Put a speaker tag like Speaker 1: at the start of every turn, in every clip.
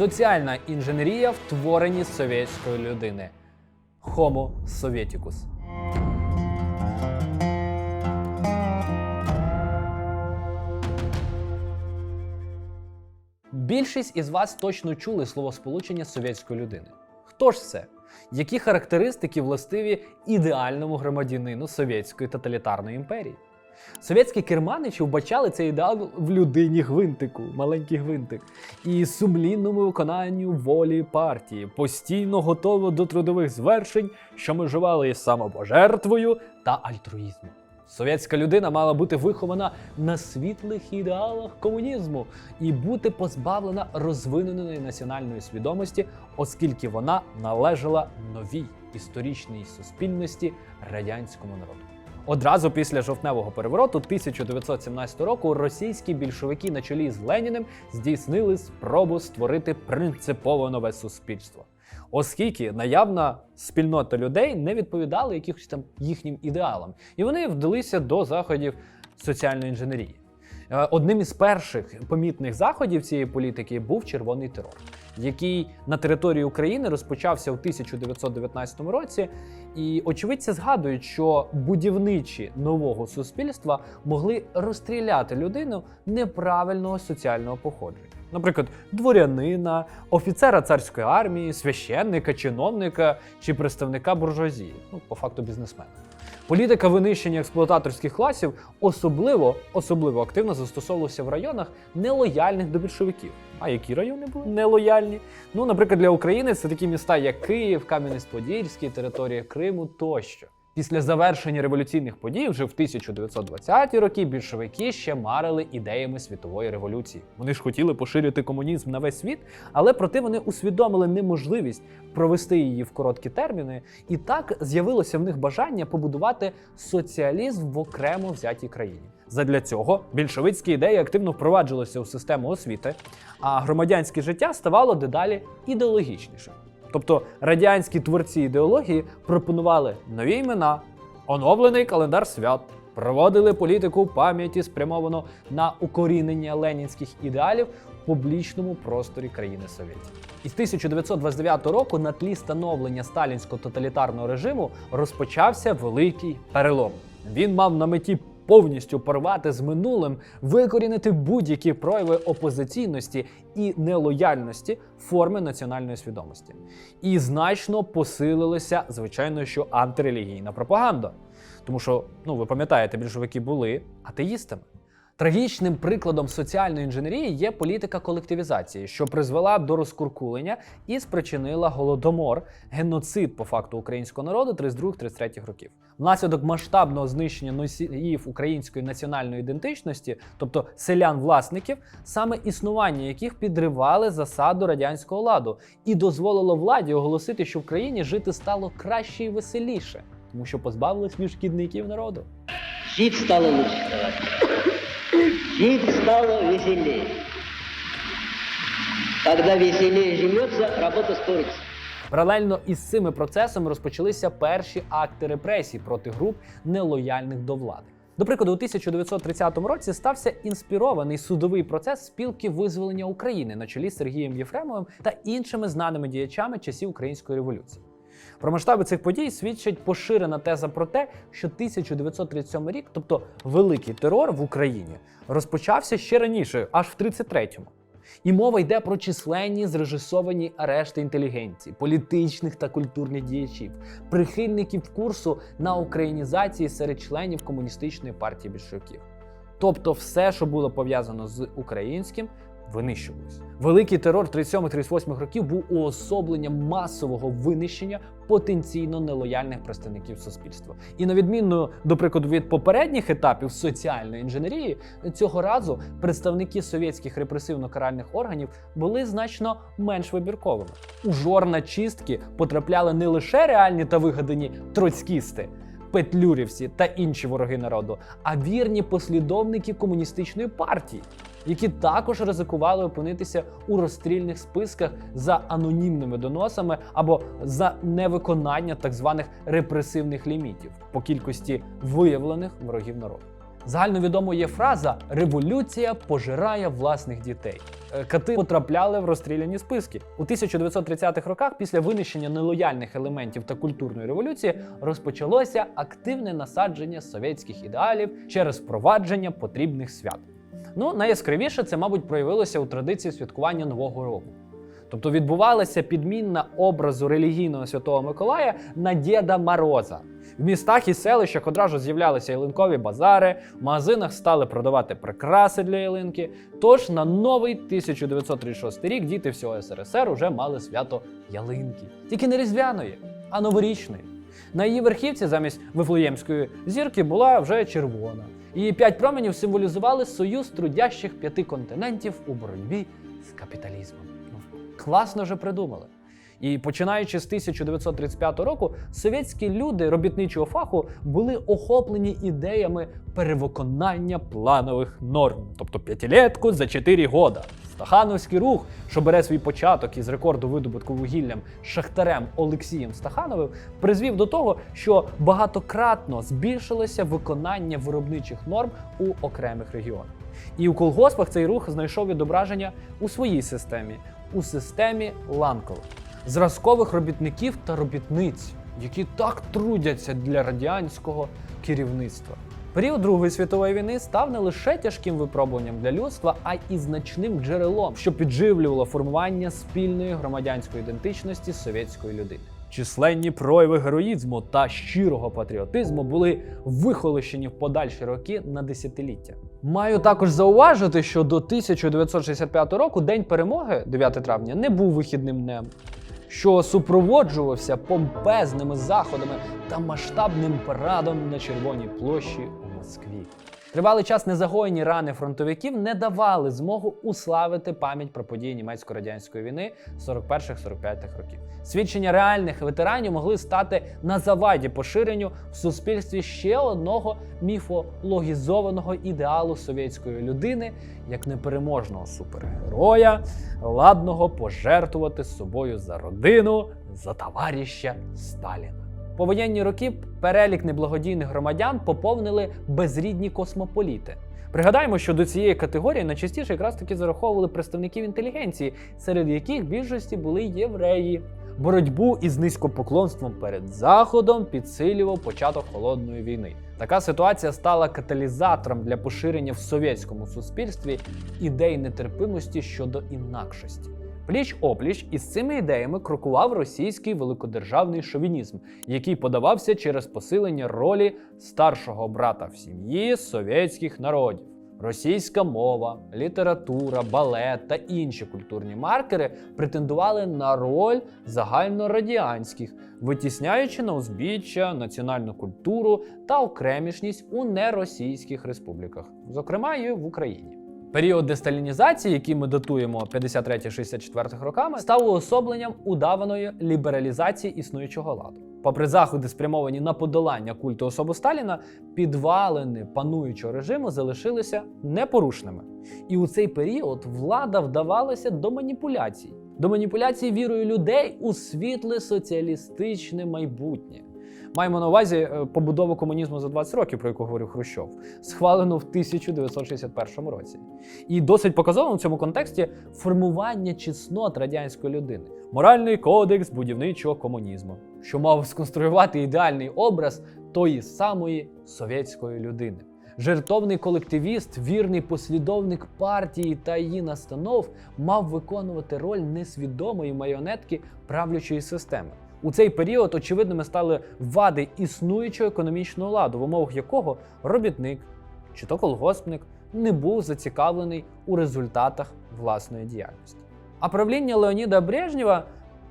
Speaker 1: Соціальна інженерія в творенні совєтської людини. Homo Sovieticus. Більшість із вас точно чули словосполучення совєтської людини. Хто ж це? Які характеристики властиві ідеальному громадянину совєтської тоталітарної імперії? Совєтські керманичі вбачали цей ідеал в людині гвинтику, маленький гвинтик, і сумлінному виконанню волі партії, постійно готово до трудових звершень, що межували із самопожертвою та альтруїзмом. Совєтська людина мала бути вихована на світлих ідеалах комунізму і бути позбавлена розвиненої національної свідомості, оскільки вона належала новій історичній суспільності радянському народу. Одразу після жовтневого перевороту 1917 року російські більшовики на чолі з Леніним здійснили спробу створити принципово нове суспільство. Оскільки наявна спільнота людей не відповідала якихось там їхнім ідеалам, і вони вдалися до заходів соціальної інженерії. Е, Одним із перших помітних заходів цієї політики був червоний терор, який на території України розпочався у 1919 році. І очевидці згадують, що будівничі нового суспільства могли розстріляти людину неправильного соціального походження. Наприклад, дворянина, офіцера царської армії, священника, чиновника чи представника буржуазії, ну по факту бізнесмена. Політика винищення експлуататорських класів особливо, особливо активно застосовувалася в районах нелояльних до більшовиків. А які райони були нелояльні? Ну, наприклад, для України це такі міста, як Київ, Кам'янець-Подільський, територія Криму тощо. Після завершення революційних подій, вже в 1920-ті роки, більшовики ще марили ідеями світової революції. Вони ж хотіли поширити комунізм на весь світ, але проте вони усвідомили неможливість провести її в короткі терміни, і так з'явилося в них бажання побудувати соціалізм в окремо взятій країні. Задля цього більшовицькі ідеї активно впроваджувалися у систему освіти, а громадянське життя ставало дедалі ідеологічнішим. Тобто радянські творці ідеології пропонували нові імена, оновлений календар свят, проводили політику пам'яті спрямовано на укорінення ленінських ідеалів в публічному просторі країни Совєтів. Із 1929 року на тлі становлення сталінського тоталітарного режиму розпочався великий перелом. Він мав на меті повністю порвати з минулим, викорінити будь-які прояви опозиційності і нелояльності форми національної свідомості. І значно посилилася, звичайно, що антирелігійна пропаганда. Тому що, ну ви пам'ятаєте, більшовики були атеїстами. Трагічним прикладом соціальної інженерії є політика колективізації, що призвела до розкуркулення і спричинила голодомор, геноцид по факту українського народу 32-33 років. Внаслідок масштабного знищення носіїв української національної ідентичності, тобто селян-власників, саме існування яких підривали засаду радянського ладу і дозволило владі оголосити, що в країні жити стало краще і веселіше, тому що позбавились від шкідників народу.
Speaker 2: Жить стало лучше. Жить стало веселее. Когда веселее живется, работа спорится.
Speaker 1: Паралельно із цими процесами розпочалися перші акти репресій проти груп нелояльних до влади. До прикладу, у 1930 році стався інспірований судовий процес спілки визволення України на чолі з Сергієм Єфремовим та іншими знаними діячами часів української революції. Про масштаби цих подій свідчить поширена теза про те, що 1937 рік, тобто великий терор в Україні, розпочався ще раніше, аж в 33-му. І мова йде про численні зрежисовані арешти інтелігенції, політичних та культурних діячів, прихильників курсу на українізації серед членів комуністичної партії більшовиків. Тобто, все, що було пов'язано з українським, винищувалось. Великий терор 37-38 років був уособленням масового винищення потенційно нелояльних представників суспільства. І на відміну, до прикладу, від попередніх етапів соціальної інженерії, цього разу представники совєтських репресивно-каральних органів були значно менш вибірковими. У жорна чистки потрапляли не лише реальні та вигадані троцькісти. Петлюрівці та інші вороги народу, а вірні послідовники комуністичної партії, які також ризикували опинитися у розстрільних списках за анонімними доносами або за невиконання так званих репресивних лімітів по кількості виявлених ворогів народу. Загальновідомо є фраза Революція пожирає власних дітей. Е, Кати потрапляли в розстріляні списки. У 1930-х роках, після винищення нелояльних елементів та культурної революції, розпочалося активне насадження совєтських ідеалів через впровадження потрібних свят. Ну, найяскравіше це, мабуть, проявилося у традиції святкування Нового року. Тобто відбувалася підмінна образу релігійного святого Миколая на Діда Мороза. В містах і селищах одразу з'являлися ялинкові базари, в магазинах стали продавати прикраси для ялинки. Тож на новий 1936 рік діти всього СРСР уже мали свято ялинки. Тільки не різдвяної, а новорічної. На її верхівці замість вифлеємської зірки була вже червона. Її п'ять променів символізували союз трудящих п'яти континентів у боротьбі з капіталізмом. Ну, класно же придумали. І починаючи з 1935 року, совєтські люди робітничого фаху були охоплені ідеями перевиконання планових норм, тобто п'ятилетку за 4 года. Стахановський рух, що бере свій початок із рекорду видобутку вугіллям шахтарем Олексієм Стахановим, призвів до того, що багатократно збільшилося виконання виробничих норм у окремих регіонах. І у колгоспах цей рух знайшов відображення у своїй системі, у системі ланкових зразкових робітників та робітниць, які так трудяться для радянського керівництва. Період Другої світової війни став не лише тяжким випробуванням для людства, а й значним джерелом, що підживлювало формування спільної громадянської ідентичності совєтської людини. Численні прояви героїзму та щирого патріотизму були вихолощені в подальші роки на десятиліття. Маю також зауважити, що до 1965 року День перемоги, 9 травня, не був вихідним днем, що супроводжувався помпезними заходами та масштабним парадом на Червоній площі Москві. Тривалий час незагоєні рани фронтовиків не давали змогу уславити пам'ять про події німецько-радянської війни 41-45 років. Свідчення реальних ветеранів могли стати на заваді поширенню в суспільстві ще одного міфологізованого ідеалу совєтської людини як непереможного супергероя, ладного пожертвувати собою за родину, за товариша Сталіна. Повоєнні роки перелік неблагодійних громадян поповнили безрідні космополіти. Пригадаємо, що до цієї категорії найчастіше якраз таки зараховували представників інтелігенції, серед яких більшості були євреї. Боротьбу із низькопоклонством перед Заходом підсилював початок холодної війни. Така ситуація стала каталізатором для поширення в совєтському суспільстві ідей нетерпимості щодо інакшості. Пліч опліч із цими ідеями крокував російський великодержавний шовінізм, який подавався через посилення ролі старшого брата в сім'ї совєтських народів. Російська мова, література, балет та інші культурні маркери претендували на роль загальнорадіанських, витісняючи на узбіччя національну культуру та окремішність у неросійських республіках, зокрема і в Україні. Період десталінізації, який ми датуємо 53-64 роками, став уособленням удаваної лібералізації існуючого ладу. Попри заходи, спрямовані на подолання культу особи Сталіна, підвалини пануючого режиму залишилися непорушними. І у цей період влада вдавалася до маніпуляцій, до маніпуляцій вірою людей у світле соціалістичне майбутнє. Маємо на увазі е, побудову комунізму за 20 років, про яку говорив Хрущов, схвалену в 1961 році. І досить показовим в цьому контексті формування чеснот радянської людини, моральний кодекс будівничого комунізму, що мав сконструювати ідеальний образ тої самої совєтської людини. Жертовний колективіст, вірний послідовник партії та її настанов, мав виконувати роль несвідомої майонетки правлячої системи. У цей період очевидними стали вади існуючого економічного ладу, в умовах якого робітник чи то колгоспник не був зацікавлений у результатах власної діяльності. А правління Леоніда Брежнєва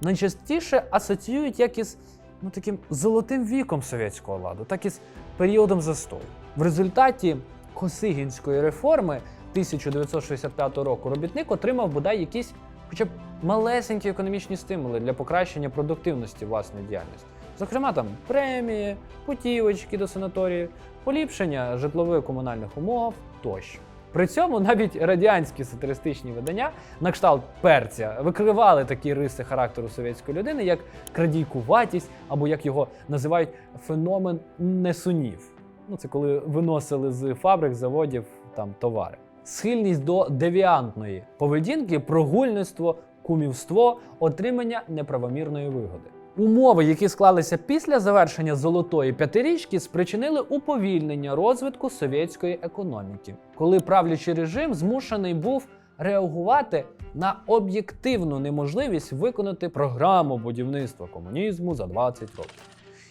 Speaker 1: найчастіше асоціюють як із ну, таким золотим віком совєтського ладу, так і з періодом застою. В результаті Косигінської реформи 1965 року робітник отримав бодай якісь хоча б малесенькі економічні стимули для покращення продуктивності власної діяльності. Зокрема, там премії, путівочки до санаторії, поліпшення житлово-комунальних умов тощо. При цьому навіть радянські сатиристичні видання на кшталт перця викривали такі риси характеру совєтської людини, як крадійкуватість, або як його називають феномен несунів. Ну, це коли виносили з фабрик, заводів там товари. Схильність до девіантної поведінки, прогульництво, кумівство, отримання неправомірної вигоди. Умови, які склалися після завершення золотої п'ятирічки, спричинили уповільнення розвитку совєтської економіки, коли правлячий режим змушений був реагувати на об'єктивну неможливість виконати програму будівництва комунізму за 20 років.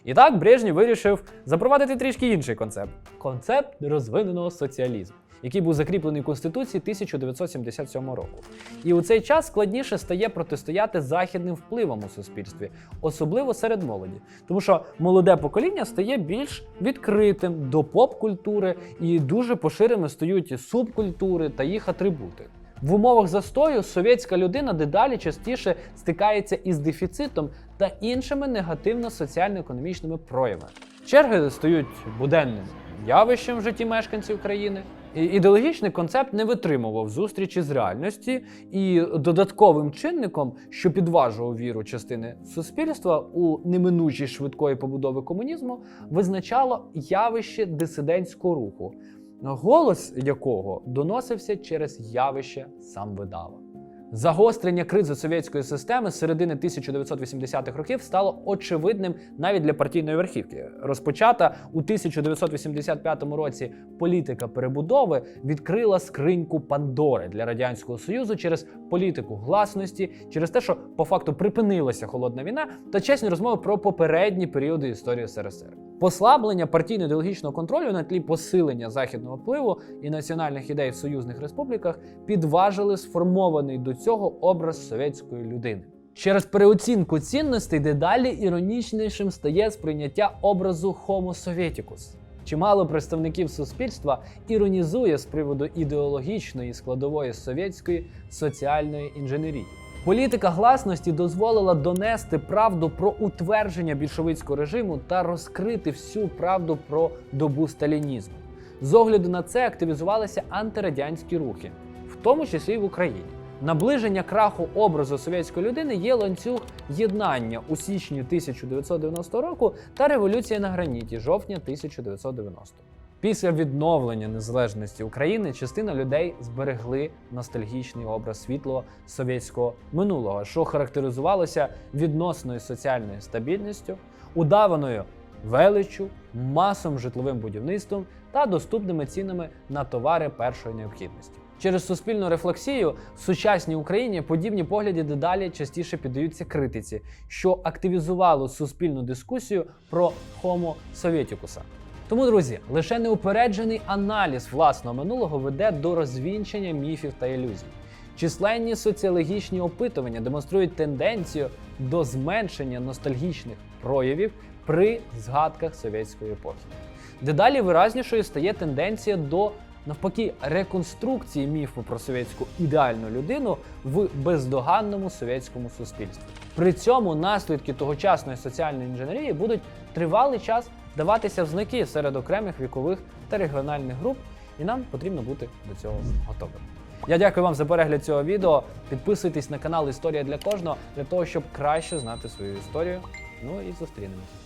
Speaker 1: І так Брежнєв вирішив запровадити трішки інший концепт концепт розвиненого соціалізму, який був закріплений в Конституції 1977 року. І у цей час складніше стає протистояти західним впливам у суспільстві, особливо серед молоді, тому що молоде покоління стає більш відкритим до поп-культури і дуже поширеними стають субкультури та їх атрибути. В умовах застою совєтська людина дедалі частіше стикається із дефіцитом та іншими негативно-соціально-економічними проявами. Черги стають буденним явищем в житті мешканців країни. Ідеологічний концепт не витримував зустрічі з реальності, і додатковим чинником, що підважував віру частини суспільства у неминучість швидкої побудови комунізму, визначало явище дисидентського руху, голос якого доносився через явище самвидава. Загострення кризи совєтської системи з середини 1980-х років стало очевидним навіть для партійної верхівки. Розпочата у 1985 році політика перебудови відкрила скриньку Пандори для радянського союзу через політику гласності, через те, що по факту припинилася холодна війна, та чесні розмови про попередні періоди історії СРСР. Послаблення партійно-ідеологічного контролю на тлі посилення західного впливу і національних ідей в союзних республіках підважили сформований до цього образ совєтської людини. Через переоцінку цінностей дедалі іронічнішим стає сприйняття образу Homo Sovieticus. Чимало представників суспільства іронізує з приводу ідеологічної складової совєтської соціальної інженерії. Політика гласності дозволила донести правду про утвердження більшовицького режиму та розкрити всю правду про добу сталінізму. З огляду на це активізувалися антирадянські рухи, в тому числі й в Україні. Наближення краху образу совєтської людини є ланцюг єднання у січні 1990 року та революція на граніті жовтня 1990. Після відновлення незалежності України частина людей зберегли ностальгічний образ світлого совєтського минулого, що характеризувалося відносною соціальною стабільністю, удаваною величчю, масовим житловим будівництвом та доступними цінами на товари першої необхідності. Через суспільну рефлексію в сучасній Україні подібні погляди дедалі частіше піддаються критиці, що активізувало суспільну дискусію про Homo Sovieticus. Тому, друзі, лише неупереджений аналіз власного минулого веде до розвінчення міфів та ілюзій. Численні соціологічні опитування демонструють тенденцію до зменшення ностальгічних проявів при згадках совєтської епохи. Дедалі виразнішою стає тенденція до навпаки реконструкції міфу про совєтську ідеальну людину в бездоганному совєтському суспільстві. При цьому наслідки тогочасної соціальної інженерії будуть тривалий час даватися в знаки серед окремих вікових та регіональних груп, і нам потрібно бути до цього готовими. Я дякую вам за перегляд цього відео. Підписуйтесь на канал Історія для кожного для того, щоб краще знати свою історію. Ну і зустрінемось.